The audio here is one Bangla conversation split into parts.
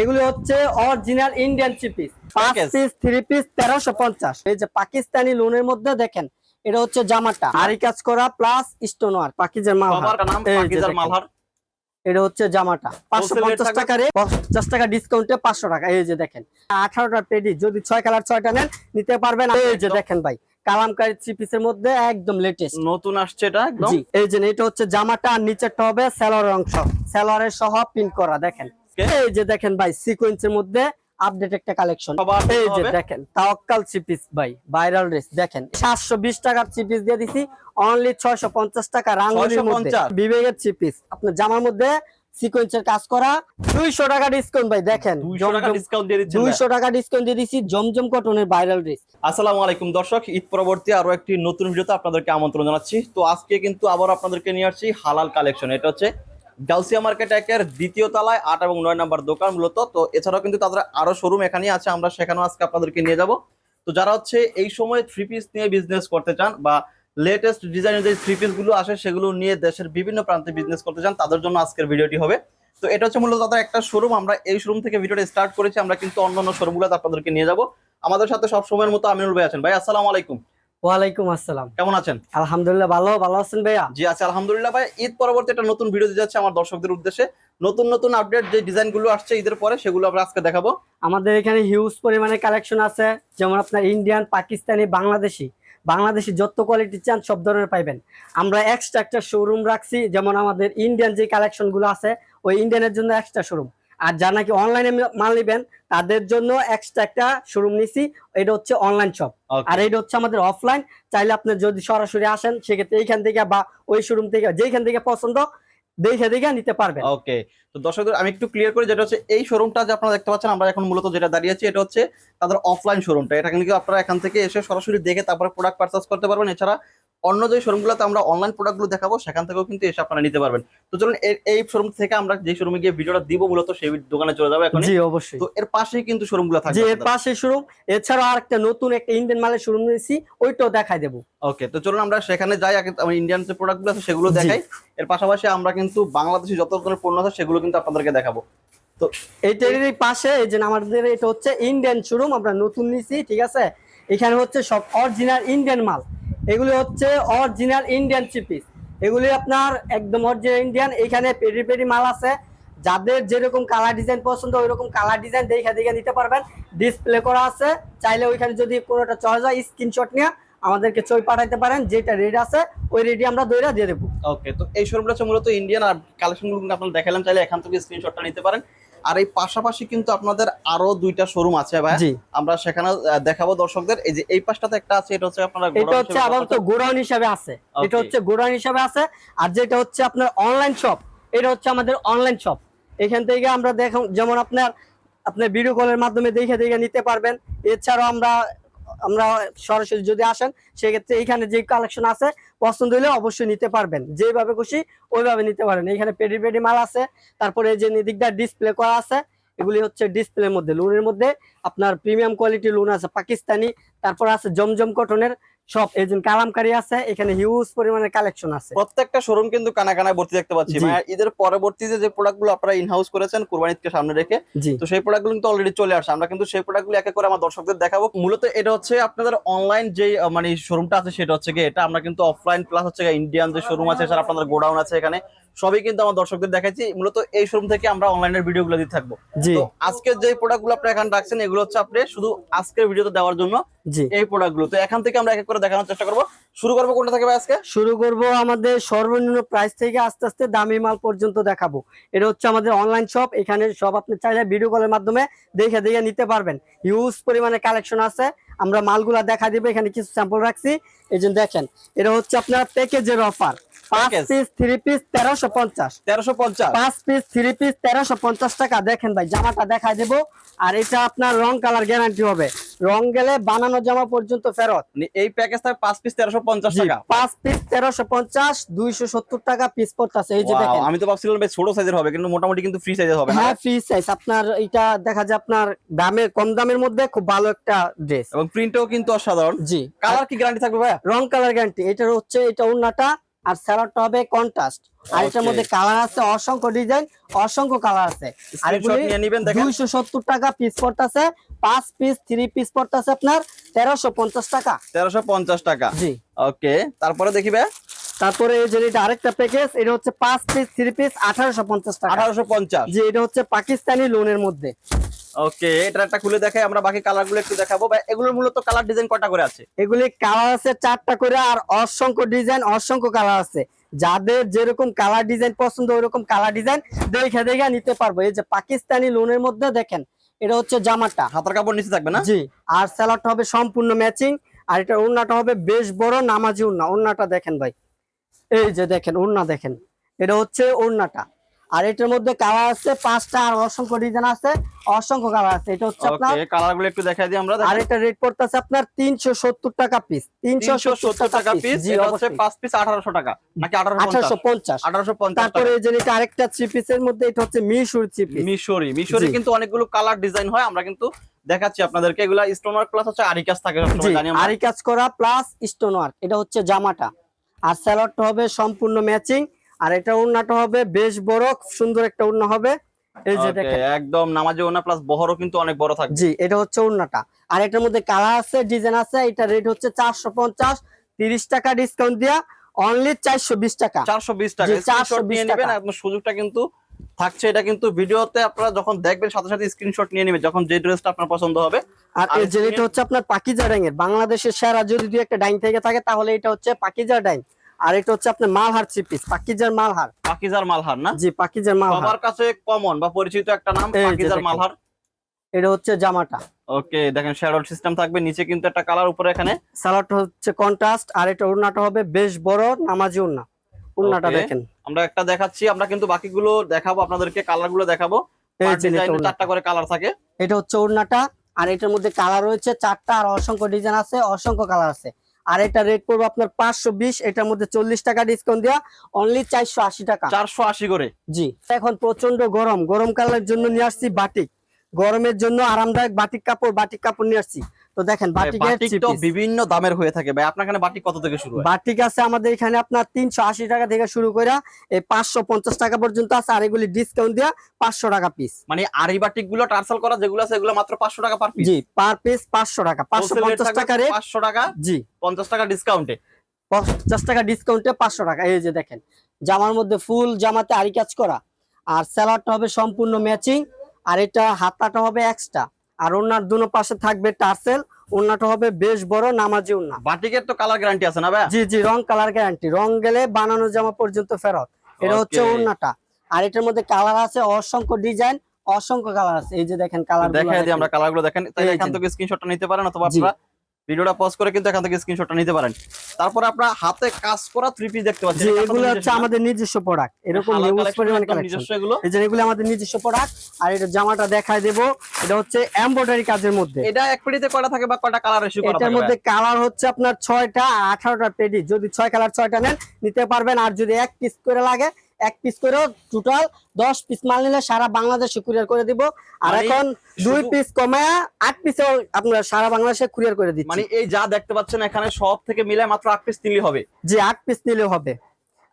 এগুলি হচ্ছে অরিজিনাল ইন্ডিয়ান থ্রি পিস পাঁচ পিস থ্রি পিস তেরোশো পঞ্চাশ। এই যে পাকিস্তানি লোনের মধ্যে দেখেন এটা হচ্ছে জামাটা। আরি কাজ করা প্লাস স্টোন ওয়ার পাকিজের মালহার এটা হচ্ছে জামাটা। পাঁচশো পঞ্চাশ থাকবে? পঞ্চাশ টাকা ডিসকাউন্টে পাঁচশো টাকা। এই যে দেখেন আঠারোটা পেডি যদি ছয় কালার ছয়টা নেন নিতে পারবেন। এই যে দেখেন ভাই কালামকারী থ্রি পিসের মধ্যে একদম লেটেস্ট নতুন আসছে এটা একদম। এই যে এটা হচ্ছে জামাটা আর নিচেরটা হবে স্যালোয়ারের অংশ। স্যালোয়ারের সহ প্রিন্ট করা দেখেন। এই যে দেখেন ভাই সিকোয়েন্সের মধ্যে আপডেট একটা কালেকশন এই যে দেখেন তাওয়াক্কাল চিপিস ভাই ভাইরাল ড্রেস দেখেন 720 টাকার চিপিস দিয়ে দিছি অনলি 650 টাকা রাঙ্গুলির মধ্যে। 650 বিবেকের চিপিস আপনার জামার মধ্যে সিকোয়েন্সের কাজ করা 200 টাকা ডিসকাউন্ট ভাই দেখেন। 200 টাকা ডিসকাউন্ট দিয়ে দিচ্ছেন ভাই। 200 টাকা ডিসকাউন্ট দিয়ে দিছি জমজম কটনের ভাইরাল ড্রেস আসসালামু আলাইকুম দর্শক ঈদ পরবর্তী আরও একটি নতুন ভিডিওতে আপনাদেরকে আমন্ত্রণ জানাচ্ছি। তো আজকে কিন্তু আবার আপনাদেরকে নিয়ে আসছি হালাল কালেকশন এটা হচ্ছে গাউসিয়া মার্কেট একের দ্বিতীয় তলায় আট এবং নয় নাম্বার দোকান মূলত। তো এছাড়াও কিন্তু তাদের আরও শোরুম এখানেই আছে, আমরা সেখানেও আজকে আপনাদেরকে নিয়ে যাব। তো যারা হচ্ছে এই সময় থ্রি পিস নিয়ে বিজনেস করতে চান বা লেটেস্ট ডিজাইনের যে থ্রি পিসগুলো আসে, সেগুলো নিয়ে দেশের বিভিন্ন প্রান্তে বিজনেস করতে চান, তাদের জন্য আজকের ভিডিওটি হবে। তো এটা হচ্ছে মূলত তাদের একটা শোরুম আমরা এই শোরুম থেকে ভিডিওটা স্টার্ট করেছি, আমরা কিন্তু অন্যান্য শোরুমগুলোতে আপনাদেরকে নিয়ে যাব। আমাদের সাথে সব সময়ের মতো আমিনুল ভাই আছেন। ভাই, আসসালামু আলাইকুম। ওয়ালাইকুম আসসালাম। কেমন আছেন? আলহামদুলিল্লাহ ভালো ভালো আছেন ভাইয়া? জি আছে আলহামদুলিল্লাহ ভাই ঈদ পরবর্তী একটা নতুন ভিডিও যাচ্ছে আমার দর্শকদের উদ্দেশ্যে। নতুন নতুন আপডেট যে ডিজাইনগুলো আসছে ঈদের পরে সেগুলো আমরা আজকে দেখাবো। আমাদের এখানে হিউজ পরিমাণে কালেকশন আছে যেমন আপনার ইন্ডিয়ান পাকিস্তানি বাংলাদেশি বাংলাদেশি যত কোয়ালিটি চান সব ধরনের পাইবেন। আমরা এক্সট্রা একটা শোরুম রাখছি যেমন আমাদের ইন্ডিয়ান যে কালেকশনগুলো আছে ওই ইন্ডিয়ানের জন্য এক্সট্রা শোরুম আর যারা নাকি অনলাইনে মাল নেবেন তাদের জন্য এক্সট্রা একটা শোরুম নিছি। এটা হচ্ছে অনলাইন শপ আর এটা হচ্ছে আমাদের অফলাইন চাইলে আপনি যদি সরাসরি আসেন সেক্ষেত্রে এইখান থেকে বা ওই শোরুম থেকে যেইখান থেকে পছন্দ দেখে দেখে নিতে পারবেন। ওকে তো দর্শকদের আমি একটু ক্লিয়ার করি যেটা হচ্ছে এই শোরুমটা যে আপনারা দেখতে পাচ্ছেন আমরা এখন মূলত যেটা দাঁড়িয়ে আছি এটা হচ্ছে তাদের অফলাইন শোরুমটা এটা কিন্তু আপনারা এখান থেকে এসে সরাসরি দেখে তারপরে প্রোডাক্ট পারচেস করতে পারবেন। এছাড়া অন্য যে শোরুমগুলোতে আমরা অনলাইন প্রোডাক্টগুলো দেখাবো সেখান থেকেও কিন্তু এসে আপনারা নিতে পারবেন। তো চলুন এই শোরুম থেকে আমরা যে শোরুমে গিয়ে ভিডিওটা দিব মূলত সেই দোকানে চলে যাব এখন জি অবশ্যই। তো এর পাশেই কিন্তু শোরুমগুলো থাকবে এর পাশে শোরুম। এছাড়াও আর একটা নতুন একটা ইন্ডিয়ান মালের শোরুম নিয়েছি ওইটাও দেখাই দেবো। ওকে তো চলুন আমরা সেখানে যাই আগে ইন্ডিয়ান যে প্রোডাক্টগুলো আছে সেগুলো দেখাই। এর পাশাপাশি আমরা কিন্তু বাংলাদেশি যত ধরনের পণ্য আছে সেগুলো কিন্তু আপনাদেরকে দেখাবো। তো এইটারই পাশে এই যে আমাদের এটা হচ্ছে ইন্ডিয়ান শোরুম আমরা নতুন নিছি ঠিক আছে? এখানে হচ্ছে সব অরিজিনাল ইন্ডিয়ান মাল। এগুলি হচ্ছে অরিজিনাল ইন্ডিয়ান চিপিস এগুলি আপনার একদম অরিজিনাল ইন্ডিয়ান এখানে পেরি পেরি মাল আছে। যাদের যেরকম কালার ডিজাইন পছন্দ ওই রকম কালার ডিজাইন দেখে দেখে নিতে পারবেন। ডিসপ্লে করা আছে। চাইলে ওইখানে যদি কোনোটা চলে যায় স্ক্রিনশট নিয়ে আমাদেরকে ছবি পাঠাইতে পারেন। যেটা রেড আছে, ওই রেডি আমরা দইরা দিয়ে দেবো। ওকে তো এই শোরুমটা হচ্ছে মূলত ইন্ডিয়ান আর কালেকশনগুলো আপনারা দেখালাম। চাইলে এখান থেকে স্ক্রিনশটটা নিতে পারেন। আর এই পাশাপাশি কিন্তু আপনাদের আরও দুইটা শোরুম আছে ভাই। আমরা সেখানে দেখাবো দর্শকদের। এই যে এই পাশটাতে একটা আছে এটা হচ্ছে আপনারা এটা হচ্ছে আপাতত গোডাউন হিসাবে আছে। এটা হচ্ছে গোডাউন হিসাবে আছে। আর যেটা হচ্ছে আপনার অনলাইন শপ এটা হচ্ছে আমাদের অনলাইন শপ এখান থেকে আমরা দেখুন যেমন আপনার আপনি ভিডিও কলের মাধ্যমে দেখে দেখে নিতে পারবেন। এছাড়াও আমরা আমরা সরাসরি যদি আসেন, সেক্ষেত্রে এখানে যে কালেকশন আছে, পছন্দ হলে অবশ্যই নিতে পারবেন। যেভাবে খুশি ওইভাবে নিতে পারেন। এখানে পেডি পেডি মাল আছে, তারপরে যে নিদিকটা ডিসপ্লে করা আছে, এগুলি হচ্ছে ডিসপ্লের মধ্যে। লোনের মধ্যে আপনার প্রিমিয়াম কোয়ালিটি লোন আছে, পাকিস্তানি, তারপর আছে জমজম কটনের সব এজেন্ট কালামকারী আছে এখানে হিউজ পরিমাণে কালেকশন আছে। প্রত্যেকটা শোরুম কিন্তু কানা কানায় ভর্তি দেখতে পাচ্ছি। ঈদের পরবর্তীতে যে প্রোডাক্টগুলো আপনারা ইনহাউস করেছেন কুরবানি ঈদকে সামনে রেখে তো সেই প্রোডাক্টগুলো কিন্তু অলরেডি চলে আসে আমরা কিন্তু সেই প্রোডাক্টগুলো একে করে আমার দর্শকদের দেখাবো। মূলত এটা হচ্ছে আপনাদের অনলাইন যে মানে শোরুমটা আছে সেটা হচ্ছে গিয়ে এটা। আমরা কিন্তু অফলাইন প্লাস হচ্ছে ইন্ডিয়ান যে শোরুম আছে সেটা আপনাদের গোডাউন আছে এখানে। সবই কিন্তু আমার দর্শকদের দেখাচ্ছি মূলত এই শোরুম থেকে আমরা অনলাইনের ভিডিওগুলো দিয়ে থাকব। জি। আজকের যে প্রোডাক্টগুলো আপনি এখানে রাখছেন এগুলো হচ্ছে আপনি শুধু আজকের ভিডিওতে দেওয়ার জন্য এই প্রোডাক্টগুলো তো এখান থেকে আমরা এক এক করে দেখানোর চেষ্টা করব। শুরু করব কোনটা থেকে ভাই আজকে? শুরু করব আমাদের সর্বনিম্ন প্রাইস থেকে আস্তে আস্তে দামি মাল পর্যন্ত দেখাবো। এটা হচ্ছে আমাদের অনলাইন শপ এখানে সব আপনি চাইলে ভিডিও কলের মাধ্যমে দেখে দেখে নিতে পারবেন। হিউজ পরিমাণে কালেকশন আছে। আমরা মালগুলা দেখা দিবে এখানে কিছু স্যাম্পল রাখছি। এই জন্য দেখেন এটা হচ্ছে আপনার প্যাকেজের অফার পাঁচ? পিস থ্রি পিস তেরোশো পঞ্চাশ। তেরোশো পঞ্চাশ? পাঁচ পিস থ্রি পিস তেরোশো পঞ্চাশ টাকা। দেখেন ভাই জামাটা দেখা দেবো। আর এটা আপনার রং কালার গ্যারান্টি হবে। রং গেলে বানানো জামা পর্যন্ত ফেরত। এই প্যাকেজ থাকে পাঁচ পিস তেরোশো পঞ্চাশ টাকা। পাঁচ পিস তেরোশো পঞ্চাশ দুইশো সত্তর টাকা পিস পড়তেছে এই যে দেখেন। আমি তো ভাবছিলাম ছোট সাইজের হবে কিন্তু মোটামুটি কিন্তু ফ্রি সাইজের হবে হ্যাঁ ফ্রি সাইজ আপনার এটা দেখা যায় আপনার দামে কম দামের মধ্যে খুব ভালো একটা ড্রেস এবং প্রিন্টও কিন্তু অসাধারণ। জি। কালার কি গ্যারান্টি থাকবে ভাইয়া? রং কালার গ্যারান্টি এটা হচ্ছে এটা ওন্নাটা আর স্যালাডটা হবে কন্ট্রাস্ট। আর এটার মধ্যে কালার আছে অসংখ্য ডিজাইন অসংখ্য কালার আছে। আর দুইশো সত্তর টাকা পিস পড়তেছে পাঁচ পিস থ্রি পিস পড়তেছে আপনার তেরোশো পঞ্চাশ টাকা। তেরোশো পঞ্চাশ টাকা। জি। ওকে তারপরে দেখিবে তারপরে এই যে এটা আরেকটা প্যাকেজ এটা হচ্ছে পাঁচ পিস থ্রি পিস আঠারোশো পঞ্চাশ টাকা। আঠারোশো পঞ্চাশ। জি এটা হচ্ছে পাকিস্তানি লোনের মধ্যে। ওকে এটা একটা খুলে দেখাই আমরা বাকি কালারগুলো একটু দেখাবো। এগুলোর মূলত কালার ডিজাইন কটা করে আছে? এগুলি কালার আছে চারটা করে আর অসংখ্য ডিজাইন অসংখ্য কালার আছে। যাদের যেরকম কালার ডিজাইন পছন্দ ওইরকম কালার ডিজাইন দেখে দেখে নিতে পারব। এই যে পাকিস্তানি লোনের মধ্যে দেখেন এটা হচ্ছে জামাটা। হাতার কাপড় নিচে থাকবে না? জি আর স্যালাডটা হবে সম্পূর্ণ ম্যাচিং আর এটা ওড়নাটা হবে বেশ বড় নামাজি ওড়না। ওড়নাটা দেখেন ভাই। এই যে দেখেন ওড়না দেখেন। এটা হচ্ছে ওড়নাটা। আর এটার মধ্যে কালার আছে পাঁচটা আর অসংখ্য ডিজাইন আছে অসংখ্য কালার আছে। এটা হচ্ছে আপনার ওকে কালারগুলো একটু দেখাই দিই আমরা আর এটা রেট পড়তেছে আপনার তিনশো সত্তর টাকা পিস তিনশো তিনশো সত্তর টাকা পিস এটা হচ্ছে অবশ্যই। পাঁচ পিস আঠারোশো টাকা নাকি আঠারোশো আঠারোশো পঞ্চাশ। আঠারোশো পঞ্চাশ তারপরে এই যে এটা আরেকটা থ্রি পিসের মধ্যে এটা হচ্ছে মিশুর থ্রি পিস মিশরি মিশরি কিন্তু অনেকগুলো কালার ডিজাইন হয় আমরা কিন্তু দেখাচ্ছি আপনাদেরকে। এগুলা স্টোন ওয়ার্ক প্লাস হচ্ছে আরিকাস থাকে জি সবসময় জানি আমরা। আরি কাজ করা প্লাস স্টোন ওয়ার্ক এটা হচ্ছে জামাটা। আর স্যালাডটা হবে সম্পূর্ণ ম্যাচিং আর এটা ওড়নাটা হবে বেশ বড় সুন্দর একটা ওড়না হবে। এই যে দেখেন। একদম নামাজি ওনা প্লাস বহরও কিন্তু অনেক বড় থাকবে। জি এটা হচ্ছে ওড়নাটা আর এটার মধ্যে কালার আছে ডিজাইন আছে এটা রেট হচ্ছে চারশো পঞ্চাশ তিরিশ টাকা ডিসকাউন্ট দিয়া অনলি চারশো বিশ টাকা। চারশো বিশ টাকা। জি, স্ক্রিনশট 420 নিয়ে নেবেন টাকা। আপনার সুযোগটা কিন্তু থাকছে। এটা কিন্তু ভিডিওতে আপনারা যখন দেখবেন সাথে সাথে স্ক্রিনশট নিয়ে নেবেন যখন যে ড্রেসটা আপনার পছন্দ হবে। আর আর এই যে এটা হচ্ছে আপনার পাকিজা ডাইং এর। বাংলাদেশের সেরা যদি দুই একটা ডাইং থেকে থাকে তাহলে এটা হচ্ছে পাকিজা ডাইং। আর এটা হচ্ছে আপনার মালহার থ্রি পিস পাকিজার মালহার। পাকিজার মালহার না? জি পাকিজার মালহার। সবার কাছে কমন বা পরিচিত একটা নাম পাকিজার মালহার। এটা হচ্ছে জামাটা। ওকে দেখেন শ্যাডো সিস্টেম থাকবে। নিচে কিন্তু একটা কালার উপরে এখানে। সালোয়ারটা হচ্ছে কন্ট্রাস্ট আর এটা ওড়নাটা হবে বেশ বড় নামাজি ওড়না। ওড়নাটা দেখেন। আমরা একটা দেখাচ্ছি আমরা কিন্তু বাকিগুলো দেখাবো আপনাদেরকে কালারগুলো দেখাবো। চারটা করে কালার থাকে। এটা হচ্ছে ওড়নাটা আর এটার মধ্যে কালার রয়েছে চারটা আর অসংখ্য ডিজাইন আছে অসংখ্য কালার আছে। আর এটা রেট পড়বে আপনার পাঁচশো বিশ এটার মধ্যে চল্লিশ টাকা ডিসকাউন্ট দেওয়া অনলি চারশো আশি টাকা। চারশো আশি করে। জি এখন প্রচণ্ড গরম। গরমকালের জন্য নিয়ে আসছি বাটিক। গরমের জন্য আরামদায়ক বাটিক কাপড় বাটিক কাপড় নিয়ে আসছি। তো দেখেন বাটিকের তো বিভিন্ন দামের হয়ে থাকে। ভাই আপনার এখানে বাটিক কত থেকে শুরু হয়? বাটিক আছে আমাদের এখানে আপনার তিনশো আশি টাকা থেকে শুরু করে এই পাঁচশো পঞ্চাশ টাকা পর্যন্ত আছে আর এগুলি ডিসকাউন্ট দেওয়া পাঁচশো টাকা পিস মানে আরি বাটিকগুলো টার্সাল করা যেগুলো আছে এগুলো মাত্র পাঁচশো টাকা পার পিস জি পার পিস পাঁচশো টাকা। পাঁচশো পঞ্চাশ টাকা রেট পাঁচশো টাকা জি। পঞ্চাশ টাকা ডিসকাউন্টে পঞ্চাশ টাকা ডিসকাউন্টে পাঁচশো টাকা। এই যে দেখেন জামার মধ্যে ফুল জামাতে আরি কাজ করা। আর স্যালাডটা হবে সম্পূর্ণ ম্যাচিং আর এটা হাতাটা হবে এক্সট্রা আর ওনার দুনো পাশে থাকবে টার্সেল ওনাটা হবে বেশ বড় নামাজি ওনা। বাটিকের তো কালার গ্যারান্টি আছে না ভাই? জি জি রং কালার গ্যারান্টি। রং গেলে বানানো জামা পর্যন্ত ফেরত। এটা হচ্ছে ওনাটা। আর এটার মধ্যে কালার আছে অসংখ্য ডিজাইন অসংখ্য কালার আছে। এই যে দেখেন কালার দেখাই দিই আমরা কালারগুলো দেখেন তাই এখান। থেকে স্ক্রিনশটটা নিতে পারেন অথবা। আপনারা ভিডিওটা পজ করে কিন্তু এখান থেকে স্ক্রিনশটটা নিতে পারেন। তারপরে আপনারা হাতে কাজ করা থ্রি পিস দেখতে পাচ্ছেন। এগুলো হচ্ছে আমাদের নিজস্ব প্রোডাক্ট এরকম নিউজ পরিমাণ নিজস্ব এগুলো। এই যে এগুলো আমাদের নিজস্ব প্রোডাক্ট আর এটা জামাটা দেখায় দেবো। এটা হচ্ছে এমব্রয়ডারি কাজের মধ্যে। এটা এক পেটিতে কয়টা থাকে বা কয়টা কালার রেশিও করা এটার থাকে মধ্যে কালার হচ্ছে আপনার ছয়টা আঠারোটা পেডি যদি ছয় কালার ছয়টা নেন নিতে পারবেন। আর যদি এক পিস করে লাগে এক পিস করেও টোটাল দশ পিস মাল নিলে সারা বাংলাদেশে কুরিয়ার করে দিব। আর মানে এখন দুই পিস কমায়া আট পিসেও আপনার সারা বাংলাদেশে কুরিয়ার করে দিচ্ছি। মানে এই যা দেখতে পাচ্ছেন এখানে সব থেকে মিলে মাত্র আট পিস নিলে হবে। যে আট পিস নিলে হবে।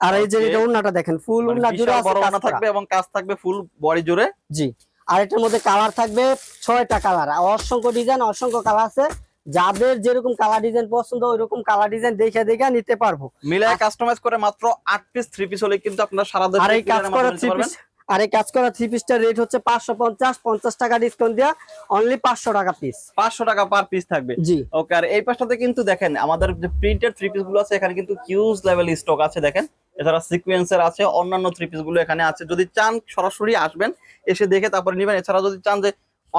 আর এই যে এটা উন্নাটা দেখেন ফুল মানে উন্না জুড়ে আছে থাকবে এবং কাজ থাকবে ফুল বডি জুড়ে। জি আর এটার মধ্যে কালার থাকবে ছয়টা কালার অসংখ্য ডিজাইন অসংখ্য কালার আছে। যাদের যেরকম কালার ডিজাইন পছন্দ ওইরকম কালার ডিজাইন দেখে দেখে নিতে পারব। মিলায় কাস্টমাইজ করে মাত্র আট পিস থ্রি পিস হলে কিন্তু আপনারা সারা দেশে আর এই কাজ করা মাধ্যমে থ্রি পিস আর এই কাজ করা থ্রি পিসটার রেট হচ্ছে পাঁচশো পঞ্চাশ পঞ্চাশ টাকা ডিসকাউন্ট দেওয়া অনলি পাঁচশো টাকা পিস পাঁচশো টাকা পার পিস থাকবে। জি। ওকে আর এই পাশটাতে কিন্তু দেখেন আমাদের যে প্রিন্টেড থ্রি পিসগুলো আছে এখানে কিন্তু হিউজ লেভেল স্টক আছে দেখেন। এছাড়া সিকোয়েন্সের আছে অন্যান্য থ্রি পিসগুলো এখানে আছে। যদি চান সরাসরি আসবেন এসে দেখে তারপরে নেবেন। এছাড়া যদি চান যে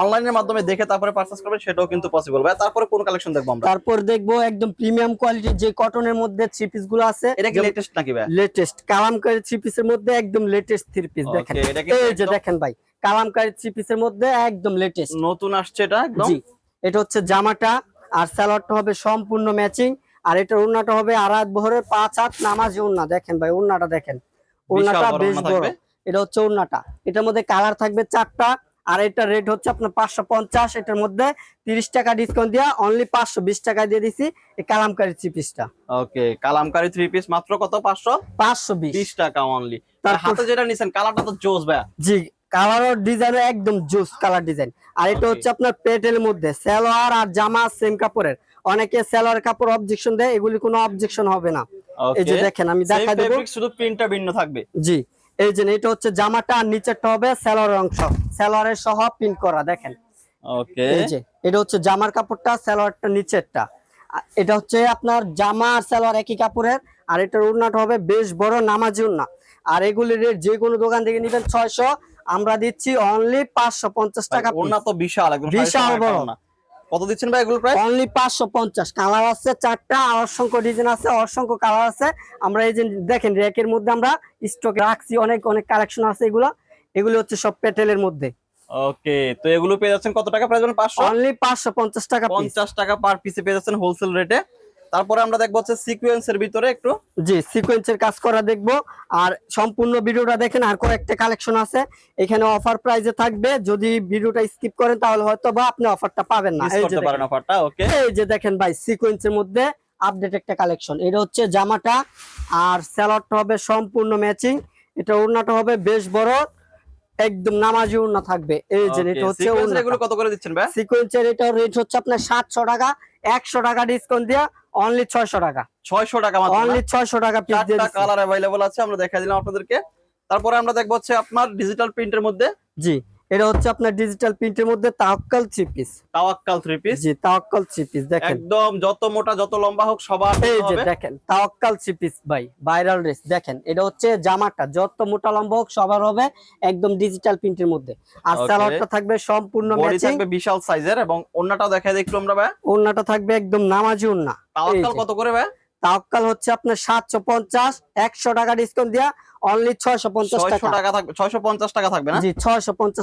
অনলাইনের মাধ্যমে দেখে তারপরে পারচেস করবেন সেটাও কিন্তু পসিবল ভাই তারপরে কোন কালেকশন দেখব আমরা? তারপর দেখব একদম প্রিমিয়াম কোয়ালিটির যে কটনের মধ্যে থ্রি পিসগুলো আছে। এটা কি লেটেস্ট নাকি ভাই লেটেস্ট কালামকারী থ্রি পিসের মধ্যে একদম লেটেস্ট থ্রি পিস দেখেন। এই যে দেখেন ভাই কালামকারী থ্রি পিসের মধ্যে একদম লেটেস্ট নতুন আসছে এটা একদম? এটা হচ্ছে জামাটা আর স্যালাডটা হবে সম্পূর্ণ ম্যাচিং আর এটা ওড়নাটা হবে আড়াত বহরের পাঁচ হাত নামাজি ওড়না। দেখেন ভাই ওড়নাটা দেখেন। ওড়নাটা বেশ বড়। এটা হচ্ছে ওড়নাটা। এটার মধ্যে কালার থাকবে চারটা আর এটার রেট হচ্ছে আপনার পাঁচশো পঞ্চাশ এটার মধ্যে তিরিশ টাকা ডিসকাউন্ট দিয়া অনলি পাঁচশো বিশ টাকা দিয়ে দিছি এই কালামকারি থ্রি পিসটা ওকে কালামকারি থ্রি পিস মাত্র কত? পাঁচশো? পাঁচশো বিশ। টাকা অনলি তারপর- হাতে যেটা নিছেন কালারটা তো জোস ভাইয়া। জি কালার ডিজাইন একদম জুস কালার ডিজাইন আর এটা হচ্ছে আপনার পেটের মধ্যে সালোয়ার আর জামা সেম কাপড়ের। অনেকে সালোয়ার কাপড় অবজেকশন দেয় এগুলি কোনো অবজেকশন হবে না। এই যে দেখেন আমি দেখা দেবো। শুধু প্রিন্টটা ভিন্ন থাকবে। জি। এই যে এটা হচ্ছে জামাটা আর নিচেরটা হবে সালোয়ারের অংশ। সালোয়ারের সহ প্রিন্ট করা দেখেন। ওকে। এই যে এটা হচ্ছে জামার কাপড়টা সালোয়ারটা নিচেরটা। এটা হচ্ছে আপনার জামা আর সালোয়ার একই কাপড়ের আর এটার উন্নাটা হবে বেশ বড় নামাজি উন্না আর এগুলির রেট যে কোনো দোকান থেকে নিবেন ছয়শো আমরা দিচ্ছি অনলি পাঁচশো পঞ্চাশ টাকা ওনা তো বিশাল একদম বিশাল বড়। ওড়না। কত দিচ্ছেন ভাই এগুলো প্রায় অনলি পাঁচশো পঞ্চাশ। কালার আছে চারটা আর অসংখ্য ডিজাইন আছে অসংখ্য কালার আছে। আমরা এই যে দেখেন র্যাকের মধ্যে আমরা স্টক রাখছি অনেক অনেক কালেকশন আছে এগুলো। এগুলো হচ্ছে সব পেটেলের মধ্যে। ওকে তো এগুলো পেয়ে যাচ্ছেন কত টাকা? প্রাইস পাঁচশো? অনলি পাঁচশো পঞ্চাশ টাকা পিস পঞ্চাশ টাকা পার পিসে পেয়ে যাচ্ছেন হোলসেল রেটে তারপরে আমরা দেখব হচ্ছে সিকুয়েন্সের ভিতরে একটু। জি সিকোয়েন্সের কাজ করা দেখব। আর সম্পূর্ণ ভিডিওটা দেখেন আর কয়েকটা কালেকশন আছে। এখানে অফার প্রাইজে থাকবে। যদি ভিডিওটা স্কিপ করেন তাহলে হয়তো বা আপনি অফারটা পাবেন না। এই যে পারেন। অফারটা ওকে এই যে দেখেন ভাই সিকোয়েন্সের মধ্যে আপডেট একটা কালেকশন এটা হচ্ছে জামাটা আর স্যালাডটা হবে সম্পূর্ণ ম্যাচিং এটা ওড়নাটা হবে বেশ বড় একদম নামাজি ওড়না থাকবে। এই যে এটা হচ্ছে এগুলো কত করে দিচ্ছেন ভাই? সিকোয়েন্সের এটা রেট হচ্ছে আপনার সাতশো টাকা একশো টাকা ডিসকাউন্ট দিয়া অনলি ছয়শো টাকা। ছয়শো টাকা মাত্র অনলি ছয়শো টাকা পিস চারটা। কালার अवेलेबल আছে আমরা দেখা দিলাম আপনাদেরকে। তারপরে আমরা দেখব হচ্ছে আপনার ডিজিটাল প্রিন্টের মধ্যে জি। এটা হচ্ছে আপনার ডিজিটাল প্রিন্টের মধ্যে Tawakkal three piece Tawakkal three piece জি তাওয়াক্কাল থ্রি পিস দেখেন। একদম যত মোটা যত লম্বা হোক সবার এই যে দেখেন তাওয়াক্কাল থ্রি পিস ভাই ভাইরাল ড্রেস দেখেন এটা হচ্ছে জামাটা যত মোটা লম্বা হোক সবার হবে একদম ডিজিটাল প্রিন্টের মধ্যে। আর. সালোয়ারটা থাকবে সম্পূর্ণ বডি ম্যাচিং থাকবে বিশাল সাইজের এবং অন্যটাও দেখা যায় একটু আমরা ভাই। ওড়নাটা থাকবে একদম নামাজি ওড়না। তাওয়াক্কাল কত করে ভাই? তাওয়াক্কাল হচ্ছে আপনার সাতশো পঞ্চাশ একশো টাকা ডিসকাউন্ট দিয়া অনলি ছয়শো পঞ্চাশ ছয়শো টাকা। টাকা থাকবে টাকা না? জি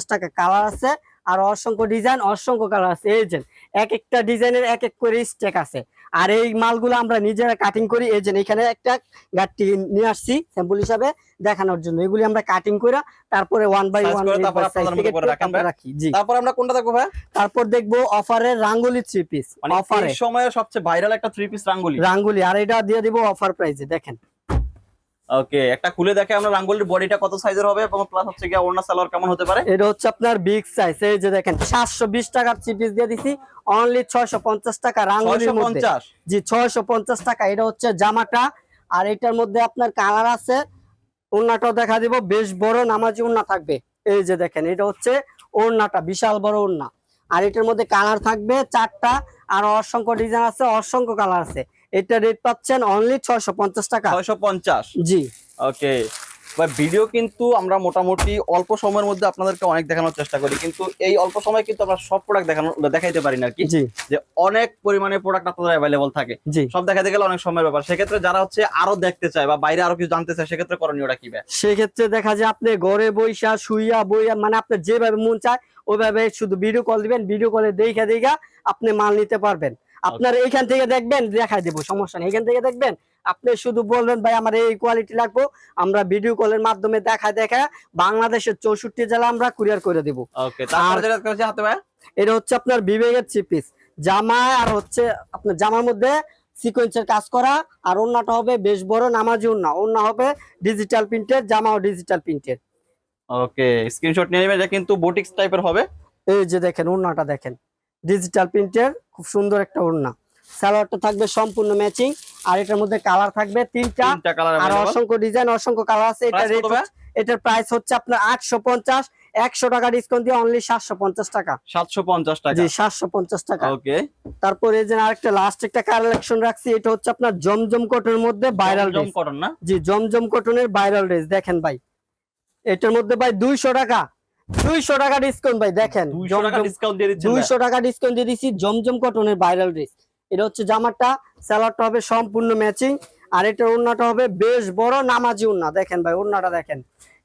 টাকা কালার আছে আর অসংখ্য ডিজাইন অসংখ্য কালার আছে। এই যে এক একটা ডিজাইনের এক এক করে স্টেক আছে। আর এই মালগুলো আমরা নিজেরা কাটিং করি। এই যে এখানে একটা গাঠটি নিয়ে আসছি স্যাম্পল হিসাবে দেখানোর জন্য। এগুলি আমরা কাটিং করে তারপরে ওয়ান বাই ওয়ান? রাখি। জি। তারপর আমরা কোনটা দেখব ভাই? তারপর দেখব অফারের রাঙ্গুলি থ্রি পিস অফারে এই সময়ের সবচেয়ে ভাইরাল একটা থ্রি পিস রাঙ্গুলি। রাঙ্গুলি আর এটা দিয়ে দিব অফার প্রাইসে দেখেন। ওকে একটা খুলে দেখে আমরা রাঙ্গুলির বডিটা কত সাইজের হবে এবং প্লাস হচ্ছে গিয়ে ওড়না সালোয়ার কেমন হতে পারে। এটা হচ্ছে আপনার বিগ সাইজ এই যে দেখেন সাতশো বিশ টাকার থ্রি পিস দিয়ে দিছি অনলি ছয়শো পঞ্চাশ টাকা ছয়শো রাঙ্গুলির মধ্যে। পঞ্চাশ? জি ছয়শো পঞ্চাশ টাকা এটা হচ্ছে জামাটা আর এটার মধ্যে আপনার কালার আছে ওড়নাটাও দেখা দিব বেশ বড় নামাজি ওড়না থাকবে। এই যে দেখেন এটা হচ্ছে ওড়নাটা বিশাল বড় ওড়না। আর এটার মধ্যে কালার থাকবে চারটা আর অসংখ্য ডিজাইন আছে অসংখ্য কালার আছে। এটা রেট পাচ্ছেন অনলি ছয়শো পঞ্চাশ টাকা। ছয়শো পঞ্চাশ? জি। ওকে। বা ভিডিও কিন্তু আমরা মোটামুটি অল্প সময়ের মধ্যে আপনাদেরকে অনেক দেখানোর চেষ্টা করি কিন্তু এই অল্প সময় কিন্তু আমরা সব প্রোডাক্ট দেখানো দেখাইতে পারি না আর কি। যে অনেক পরিমাণে প্রোডাক্ট আপনাদের অ্যাভেলেবল থাকে। সব দেখাতে গেলে অনেক সময়ের ব্যাপার। সেক্ষেত্রে যারা হচ্ছে আরও দেখতে চায় বা বাইরে আরও কিছু জানতে চায় সেক্ষেত্রে করণীয়টা কি ভাই? সেক্ষেত্রে দেখা যায় আপনি ঘরে বইসা শুইয়া বইয়া মানে আপনার যেভাবে মন চায় ওইভাবে শুধু ভিডিও কল দিবেন। ভিডিও কলে দেখা দেখা আপনি মাল নিতে পারবেন। আপনার এইখান থেকে দেখবেন দেখাই দেবো সমস্যা নেই। এখান থেকে দেখবেন আপনি শুধু বলবেন ভাই আমার এই কোয়ালিটি লাগবো। আমরা ভিডিও কলের মাধ্যমে দেখা দেখা বাংলাদেশের চৌষট্টি জেলা আমরা কুরিয়ার করে দেবো। এটা হচ্ছে আপনার বিবেকের থ্রি পিস জামা আর হচ্ছে আপনার জামার মধ্যে সিকোয়েন্সের কাজ করা আর ওড়নাটা হবে বেশ বড় নামাজি ওড়না। ওড়না হবে ডিজিটাল প্রিন্টের জামাও ডিজিটাল প্রিন্টের ওকে স্ক্রিনশট নিয়ে নেবেন এটা কিন্তু বুটিক্স টাইপের হবে। এই যে দেখেন ওড়নাটা দেখেন। ডিজিটাল প্রিন্টের খুব সুন্দর একটা ওড়না। সালোয়ারটা থাকবে সম্পূর্ণ ম্যাচিং আর এটার মধ্যে কালার থাকবে তিনটা। আর অসংখ্য ডিজাইন অসংখ্য কালার আছে। এটা রেট এটার প্রাইস হচ্ছে আপনার আটশো পঞ্চাশ একশো টাকা ডিসকাউন্ট দিয়ে অনলি সাতশো পঞ্চাশ টাকা। সাতশো পঞ্চাশ টাকা। জি সাতশো পঞ্চাশ টাকা। ওকে তারপরে এই যে আরেকটা লাস্ট একটা কালেকশন রাখছি এটা হচ্ছে আপনার জমজম কটনের মধ্যে ভাইরাল জম কটন না? জি জমজম কটনের ভাইরাল ড্রেস দেখেন ভাই এটার মধ্যে ভাই দুইশো টাকা। দুইশো টাকা ডিসকাউন্ট ভাই দেখেন। দুইশো টাকা ডিসকাউন্ট দিয়ে ভাই। দুইশো টাকা ডিসকাউন্ট দিয়ে দিচ্ছি জমজম কটনের ভাইরাল ড্রেস এটা হচ্ছে জামাটা স্যালাডটা হবে সম্পূর্ণ ম্যাচিং আর এটার ওড়নাটা হবে বেশ বড় নামাজি ওড়না। দেখেন ভাই ওড়নাটা দেখেন।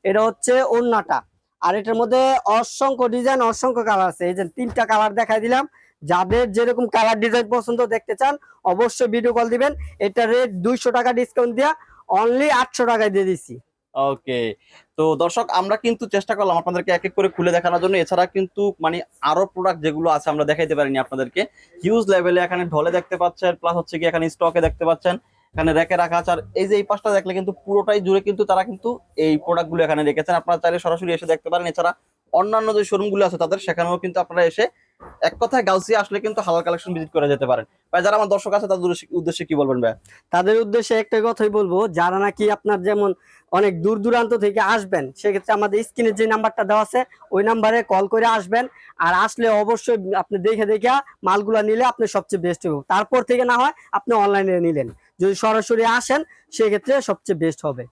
এটা হচ্ছে ওড়নাটা। আর এটার মধ্যে অসংখ্য ডিজাইন অসংখ্য কালার আছে। এই যে তিনটা কালার দেখাই দিলাম। যাদের যেরকম কালার ডিজাইন পছন্দ দেখতে চান অবশ্যই ভিডিও কল দিবেন। এটা রেট দুইশো টাকা ডিসকাউন্ট দিয়া অনলি আটশো টাকায় দিয়ে দিচ্ছি ওকে তো দর্শক, আমরা কিন্তু চেষ্টা করলাম আপনাদেরকে এক এক করে খুলে দেখানোর জন্য। এছাড়া কিন্তু মানে আরও প্রোডাক্ট যেগুলো আছে আমরা দেখাইতে পারিনি আপনাদেরকে। হিউজ লেভেলে এখানে ঢলে দেখতে পাচ্ছেন প্লাস হচ্ছে কি এখানে স্টকে দেখতে পাচ্ছেন, এখানে রেখে রাখা আছে। আর এই যে এই পাশটা দেখলে কিন্তু পুরোটাই জুড়ে কিন্তু তারা কিন্তু এই প্রোডাক্টগুলো এখানে রেখেছেন। আপনারা চাইলে সরাসরি এসে দেখতে পারেন। এছাড়া অন্যান্য যে শোরুমগুলো আছে তাদের, সেখানেও কিন্তু আপনারা এসে এক কথায় গাউসিয়া আসলে কিন্তু হালাল কালেকশন ভিজিট করে যেতে পারেন। ভাই, যারা আমার দর্শক আছে, তাদের উদ্দেশ্যে- কি বলবেন ভাই? তাদের উদ্দেশ্যে একটা কথাই বলব, যারা নাকি আপনার যেমন অনেক দূর দূরান্ত থেকে আসবেন, সেক্ষেত্রে আমাদের স্ক্রিনে যে নাম্বারটা দেওয়া আছে, ওই নাম্বারে কল করে আসবেন। আর আসলে অবশ্যই আপনি দেখে দেখে মালগুলা নিলে আপনি সবচেয়ে বেস্ট হবে। তারপর থেকে না হয় আপনি অনলাইনে নিলেন। যদি সরাসরি আসেন, সেক্ষেত্রে সবচেয়ে বেস্ট হবে।